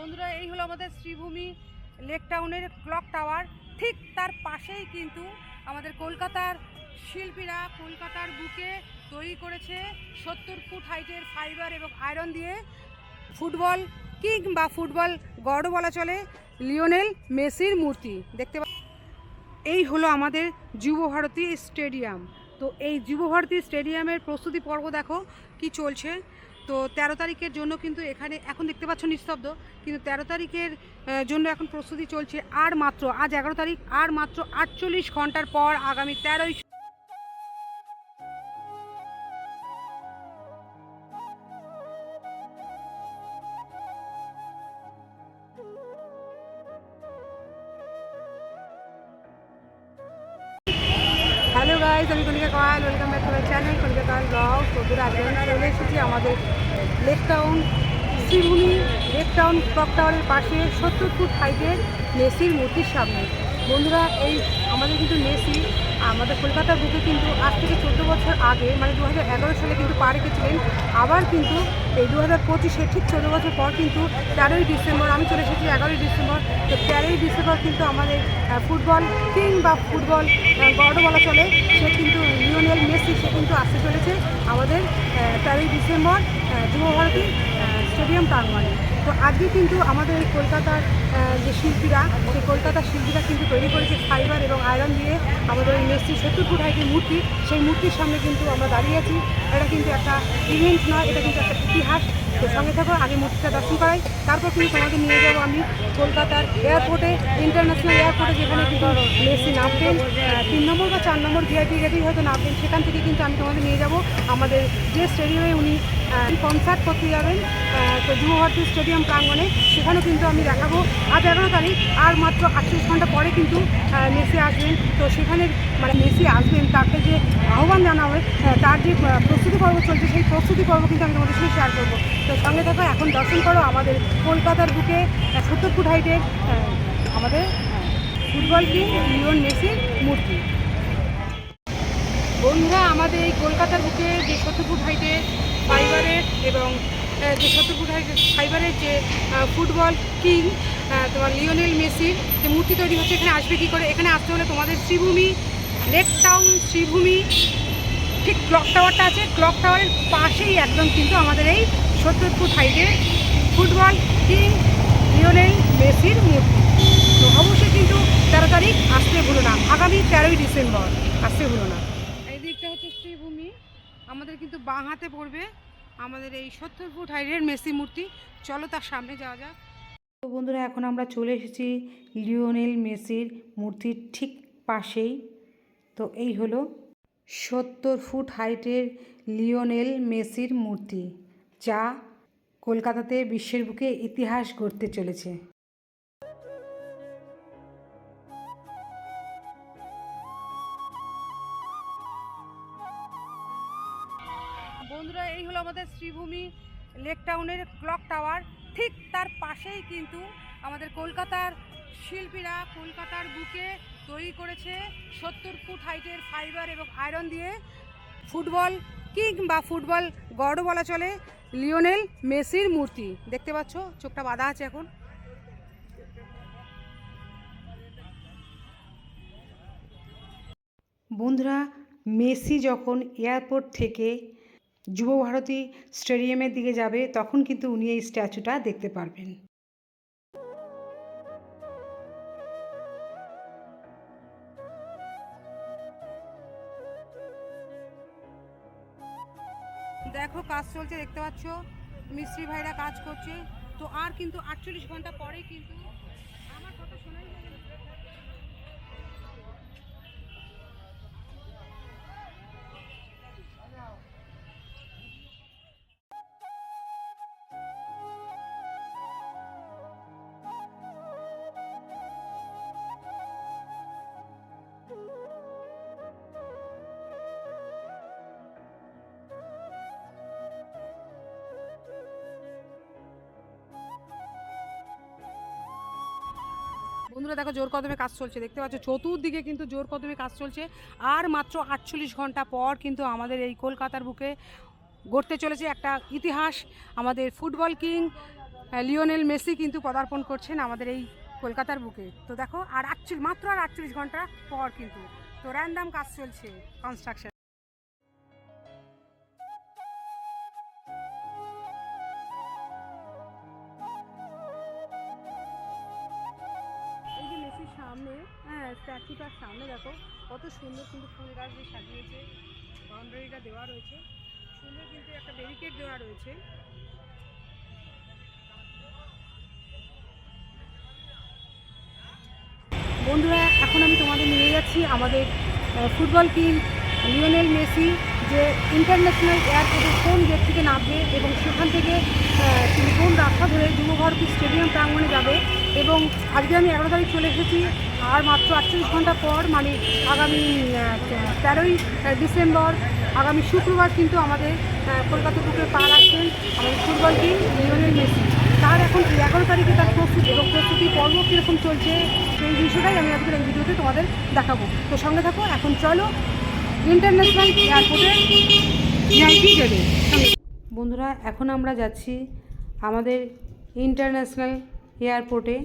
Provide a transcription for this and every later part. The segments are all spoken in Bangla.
বন্ধুরা, এই হলো আমাদের শ্রীভূমি লেক টাউনের ক্লক টাওয়ার। ঠিক তার পাশেই কিন্তু আমাদের কলকাতার শিল্পীরা কলকাতার বুকে তৈরি করেছে সত্তর ফুট হাইটের ফাইবার এবং আয়রন দিয়ে ফুটবল কিং বা ফুটবল গড় বলা চলে, লিওনেল মেসির মূর্তি। দেখতে এই হলো আমাদের যুব ভারতী স্টেডিয়াম। তো এই যুব ভারতী স্টেডিয়ামের প্রস্তুতি পর্ব দেখো, কি চলছে। তো তেরো তারিখের জন্য কিন্তু এখানে, এখন দেখতে পাচ্ছ নিস্তব্ধ, কিন্তু তেরো তারিখের জন্য এখন প্রস্তুতি চলছে আর মাত্র, আজ এগারো তারিখ, আর মাত্র আটচল্লিশ ঘণ্টার পর আগামী তেরোই হ্যালো গাইজ আমি কলিকা কয়াল ওয়েলকাম চ্যানেল কলকাতার ব্লগ বন্ধুরা আজকে চলে এসেছি আমাদের Lake Town, Sreebhumi Lake Town clock টাওয়ারের পাশে সত্তর ফুট হাইটের মেসির মূর্তির সামনে। বন্ধুরা, এই আমাদের কিন্তু মেসি আমাদের কলকাতার বুকে কিন্তু আজ থেকে চোদ্দ বছর আগে মানে দু হাজার এগারো সালে কিন্তু পা রেখেছিলেন আবার কিন্তু এই দু হাজার পঁচিশে ঠিক চোদ্দ বছর পর কিন্তু তেরোই ডিসেম্বর, আমি চলে এসেছি এগারোই ডিসেম্বর। তো তেরোই ডিসেম্বর কিন্তু আমাদের ফুটবল কিং বা ফুটবল গড় বলা চলে। সে কিন্তু লিওনেল মেসি, সে কিন্তু আসতে চলেছে আমাদের তেরোই ডিসেম্বর যুবভারতী স্টেডিয়াম প্রাঙ্গণে। তো আজকে কিন্তু আমাদের এই কলকাতার যে শিল্পীরা সেই কলকাতার শিল্পীরা কিন্তু তৈরি করেছে ফাইবার এবং আয়রন দিয়ে আমাদের ওই মেসি সত্তর ফুট মূর্তি। সেই মূর্তির সামনে কিন্তু আমরা দাঁড়িয়ে আছি। এটা কিন্তু একটা ইভেন্ট নয়, এটা কিন্তু একটা ইতিহাস। তো সঙ্গে থাকো, আগে মূর্তিটা দর্শন করাই। তারপর কিন্তু তোমাদের নিয়ে যাব আমি কলকাতার এয়ারপোর্টে ইন্টারন্যাশনাল এয়ারপোর্টে যেখানে কিন্তু মেসি নামবেন তিন নম্বর বা চার নম্বর ভিআইপি গেটেই হয়তো নামবেন। সেখান থেকে কিন্তু আমি তোমাদের নিয়ে যাব আমাদের যে স্টেডিয়ামে উনি কনসার্ট করতে যাবেন তো যুবভারতী স্টেডিয়াম প্রাঙ্গণে সেখানেও কিন্তু আমি দেখাবো। আজ এগারো তারিখ আর মাত্র আটচল্লিশ ঘণ্টা পরে কিন্তু মেসি আসবেন। তো সেখানে মানে মেসি আসবেন তাকে যে আহ্বান জানা আহ, তার যে প্রস্তুতি পর্ব চলছে সেই প্রস্তুতি পর্ব কিন্তু আমি তোমাদের সঙ্গে শেয়ার করব। তো সঙ্গে থাকো এখন দর্শন করো আমাদের কলকাতার বুকে সত্তর ফুট হাইটের আমাদের ফুটবল কিং লিওন মেসির মূর্তি। বন্ধুরা, আমাদের এই কলকাতার বুকে যে সত্তর ফুট হাইটের ফাইবারের এবং যে হাইটের ফাইবারের যে ফুটবল কিং তোমার লিওনেল মেসির যে মূর্তি তৈরি হচ্ছে, এখানে আসবে কী করে? এখানে আসতে হলে তোমাদের শ্রীভূমি, লেক টাউন শ্রীভূমি, ঠিক ক্লক টাওয়ারটা আছে। ক্লক টাওয়ারের পাশেই একদম কিন্তু আমাদের এই সত্তর ফুট হাইটের ফুটবল কিং লিওনেল মেসির মূর্তি। তো অবশ্যই কিন্তু তেরো তারিখ আসতে ভুলো না। আগামী তেরোই ডিসেম্বর আসতে ভুলো না। এই দিকটা হচ্ছে শ্রীভূমি। আমাদের কিন্তু বাঁ হাতে পড়বে আমাদের এই সত্তর ফুট হাইটের মেসি মূর্তি। চলো তার সামনে যাওয়া যাক। তো বন্ধুরা এখন আমরা চলে এসেছি লিওনেল মেসির মূর্তির ঠিক পাশেই। তো এই হলো সত্তর ফুট হাইটের লিওনেল মেসির মূর্তি যা কলকাতাতে বিশ্বের বুকে ইতিহাস গড়তে চলেছে। লেক টাউনের ক্লক টাওয়ার ঠিক তার পাশেই কিন্তু আমাদের কলকাতার শিল্পীরা কলকাতার বুকে তৈরি করেছে সত্তর ফুট হাইটের ফাইবার এবং আয়রন দিয়ে ফুটবল কিং বা ফুটবল গড় বলা চলে লিওনেল মেসির মূর্তি। দেখতে পাচ্ছ, চোখটা বাঁধা আছে এখন। বন্ধুরা, মেসি যখন এয়ারপোর্ট থেকে যুবভারতী স্টেডিয়ামের দিকে যাবে, তখন কিন্তু উনি এই স্ট্যাচুটা দেখতে পারবেন। দেখো, কাজ চলছে, দেখতে পাচ্ছ? মিস্ত্রি ভাইরা কাজ করছে। তো আর কিন্তু আটচল্লিশ ঘণ্টা পরে কিন্তু বন্ধুরা, দেখো জোর কদমে কাজ চলছে। দেখতে পাচ্ছ, চতুর্দিকে কিন্তু জোর কদমে কাজ চলছে। আর মাত্র আটচল্লিশ ঘণ্টা পর কিন্তু আমাদের এই কলকাতার বুকে গড়তে চলেছে একটা ইতিহাস। আমাদের ফুটবল কিং লিওনেল মেসি কিন্তু পদার্পণ করছেন আমাদের এই কলকাতার বুকে। তো দেখো, আর আটচল্লিশ, মাত্র আর আটচল্লিশ ঘণ্টা পর কিন্তু। তো র্যান্ডাম কাজ চলছে কনস্ট্রাকশন স্ট্যাচুটার সামনে দেখো, কত সুন্দর কিন্তু ফুল গাছ দিয়ে সাজিয়েছে। বাউন্ডারিটা দেওয়া রয়েছে। সুন্দর কিন্তু একটা ব্যারিকেড দেওয়া রয়েছে। বন্ধুরা, এখন আমি তোমাদের নিয়ে যাচ্ছি আমাদের ফুটবল কিং লিওনেল মেসি যে ইন্টারন্যাশনাল এয়ারপোর্টের কোন গেট থেকে নামবে এবং সেখান থেকে কোন রাস্তা ধরে যুবভারতী স্টেডিয়াম প্রাঙ্গণে যাবে। এবং আজকে আমি এগারো তারিখ চলে এসেছি, আর মাত্র আটচল্লিশ ঘণ্টা পর মানে আগামী তেরোই ডিসেম্বর, আগামী শুক্রবার কিন্তু আমাদের কলকাতা বুকে পা রাখছেন আমাদের ফুটবল কিং লিওনেল মেসি। তার এখন এগারো তারিখে তার প্রস্তুতি, এবং প্রস্তুতি পর্ব কীরকম চলছে সেই বিষয়টাই আমি আজকের এই ভিডিওতে তোমাদের দেখাবো। তো সঙ্গে থাকো, এখন চলো ইন্টারন্যাশনাল এয়ারপোর্টে ভিআইপি গেলে বন্ধুরা, এখন আমরা যাচ্ছি আমাদের ইন্টারন্যাশনাল এয়ারপোর্টে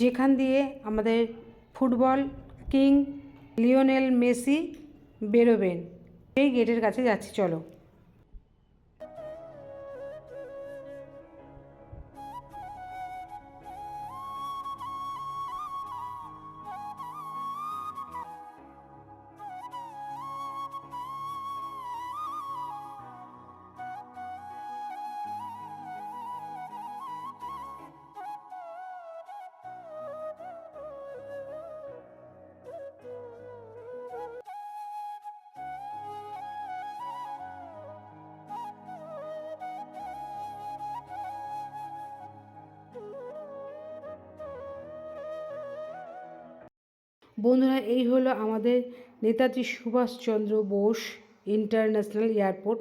যেখান দিয়ে আমাদের ফুটবল কিং লিওনেল মেসি বেরোবেন। এই গেটের কাছে যাচ্ছি চলো। বন্ধুরা, এই হলো আমাদের নেতাজি সুভাষচন্দ্র বোস ইন্টারন্যাশনাল এয়ারপোর্ট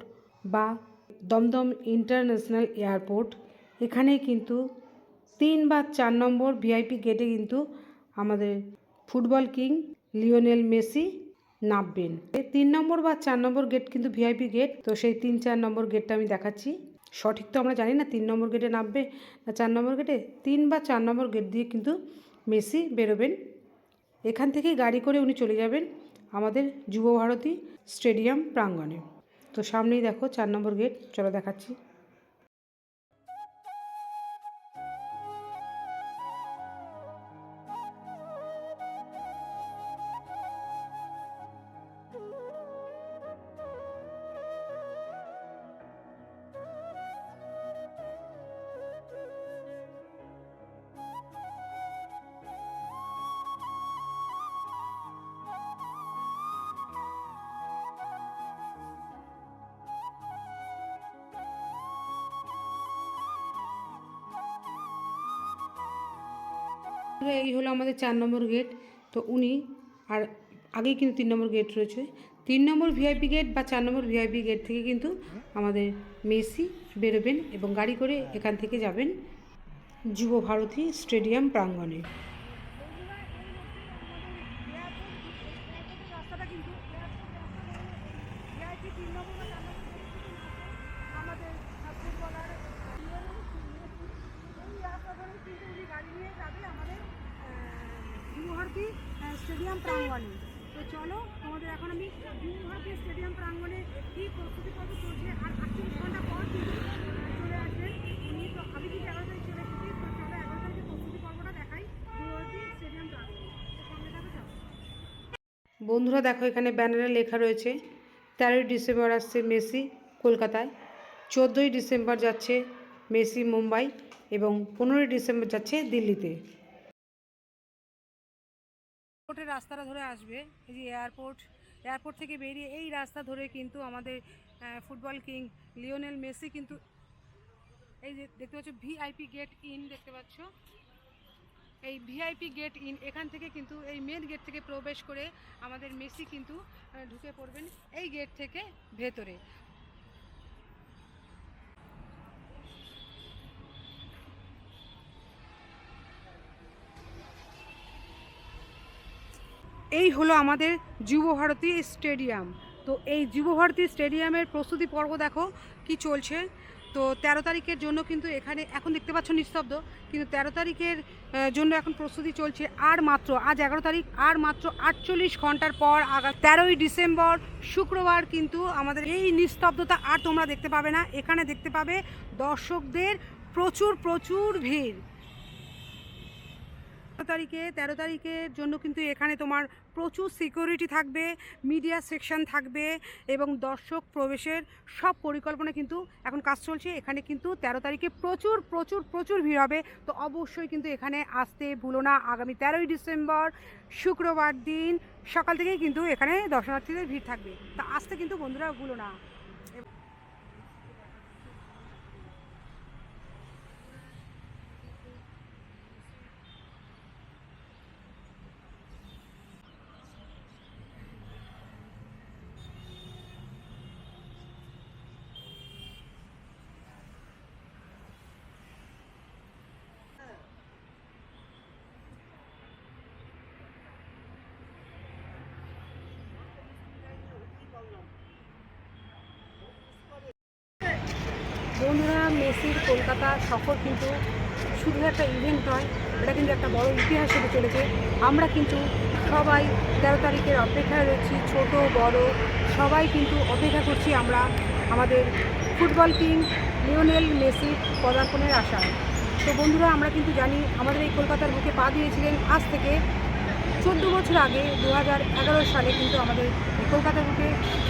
বা দমদম ইন্টারন্যাশনাল এয়ারপোর্ট। এখানে কিন্তু তিন বা চার নম্বর ভিআইপি গেটে কিন্তু আমাদের ফুটবল কিং লিওনেল মেসি নামবেন। এই তিন নম্বর বা চার নম্বর গেট কিন্তু ভিআইপি গেট, তো সেই তিন চার নম্বর গেটটা আমি দেখাচ্ছি। সঠিক তো আমরা জানি না তিন নম্বর গেটে নামবে না চার নম্বর গেটে। তিন বা চার নম্বর গেট দিয়ে কিন্তু মেসি বেরোবেন। এখান থেকে গাড়ি করে উনি চলে যাবেন আমাদের যুবভারতী স্টেডিয়াম প্রাঙ্গণে। তো সামনেই দেখো চার নম্বর গেট চলো দেখাচ্ছি। এই হলো আমাদের চার নম্বর গেট তো উনি আর আগেই কিন্তু তিন নম্বর গেট রয়েছে। তিন নম্বর ভিআইপি গেট বা চার নম্বর ভিআইপি গেট থেকে কিন্তু আমাদের মেসি বেরোবেন এবং গাড়ি করে এখান থেকে যাবেন যুব ভারতী স্টেডিয়াম প্রাঙ্গণে আমাদের ফুটবলার এই রাস্তা ধরে কিন্তু উনি গাড়ি নিয়ে যাবে আমাদের যুবভারতী স্টেডিয়াম প্রাঙ্গণে। তো চলো, আমাদের এখন আমি যুবভারতী স্টেডিয়াম প্রাঙ্গণে কি প্রস্তুতি পর্ব চলছে, আর আটচল্লিশ ঘণ্টা পর কিন্তু চলে আসবেন। উনি তো আমি কিন্তু এগারো তারিখ চলে এসেছি তো চলো এগারো তারিখে প্রস্তুতি পর্বটা দেখাই যুবভারতী স্টেডিয়াম প্রাঙ্গণে। বন্ধুরা, দেখো এখানে ব্যানারে লেখা রয়েছে, তেরোই ডিসেম্বর আসছে মেসি কলকাতায়, চোদ্দোই ডিসেম্বর যাচ্ছে মেসি মুম্বাই, এবং পনেরোই ডিসেম্বর যাচ্ছে দিল্লিতে। এয়ারপোর্টের রাস্তাটা ধরে আসবে, এই যে এয়ারপোর্ট এয়ারপোর্ট থেকে বেরিয়ে এই রাস্তা ধরে কিন্তু আমাদের ফুটবল কিং লিওনেল মেসি কিন্তু এই যে দেখতে পাচ্ছ ভিআইপি গেট ইন দেখতে পাচ্ছ। এই ভিআইপি গেট ইন এখান থেকে কিন্তু এই মেন গেট থেকে প্রবেশ করে আমাদের মেসি কিন্তু ঢুকে পড়বেন এই গেট থেকে ভেতরে। এই হলো আমাদের যুবভারতী স্টেডিয়াম। তো এই যুবভারতী স্টেডিয়ামের প্রস্তুতি পর্ব দেখো কি চলছে। তো তেরো তারিখের জন্য কিন্তু এখানে, এখন দেখতে পাচ্ছ নিস্তব্ধ, কিন্তু তেরো তারিখের জন্য এখন প্রস্তুতি চলছে আর মাত্র, আজ এগারো তারিখ, আর মাত্র আটচল্লিশ ঘণ্টার পর আগা তেরোই ডিসেম্বর, শুক্রবার কিন্তু আমাদের এই নিস্তব্ধতা আর তোমরা দেখতে পাবে না। এখানে দেখতে পাবে দর্শকদের প্রচুর প্রচুর ভিড়। তারিখে, তেরো তারিখের জন্য কিন্তু এখানে তোমার প্রচুর সিকিউরিটি থাকবে মিডিয়া সেকশন থাকবে এবং দর্শক প্রবেশের সব পরিকল্পনা কিন্তু এখন কাজ চলছে। এখানে কিন্তু তেরো তারিখে প্রচুর প্রচুর প্রচুর ভিড় হবে। তো অবশ্যই কিন্তু এখানে আসতে ভুলো না। আগামী তেরোই ডিসেম্বর, শুক্রবার দিন সকাল থেকেই কিন্তু এখানে দর্শনার্থীদের ভিড় থাকবে। তা আসতে কিন্তু বন্ধুরা ভুলো না। বন্ধুরা, মেসির কলকাতা সফর কিন্তু শুধু একটা ইভেন্ট নয়, এটা কিন্তু একটা বড় ইতিহাস হতে চলেছে। আমরা কিন্তু সবাই তেরো তারিখের অপেক্ষায় রয়েছি, ছোট, বড়, সবাই কিন্তু অপেক্ষা করছি আমরা আমাদের ফুটবল কিং লিওনেল মেসির পদার্পণের আশায়। তো বন্ধুরা, আমরা কিন্তু জানি আমাদের এই কলকাতার বুকে পা দিয়েছিলেন আজ থেকে চোদ্দ বছর আগে দু হাজার এগারো সালে কিন্তু আমাদের এই কলকাতার বুকে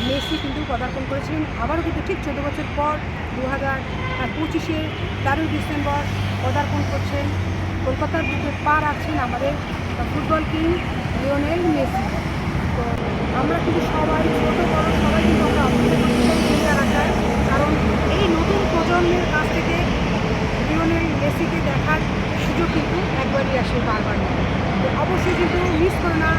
মেসি কিন্তু পদার্পণ করেছিলেন। আবারও কিন্তু ঠিক চোদ্দ বছর পর দু হাজার পঁচিশে তেরোই ডিসেম্বর পদার্পণ করছেন। কলকাতার রুটে পা রাখছেন আমাদের ফুটবল কিং লিওনেল মেসি। তো আমরা কিন্তু সবাই, ছোটো, বড়ো সবাই কিন্তু আমরা করছিলাম কারণ এই নতুন প্রজন্মের কাছ থেকে লিওনেল মেসিকে দেখার সুযোগ কিন্তু একবারই আসে বারবার। অবশ্যই কিন্তু মিস করো না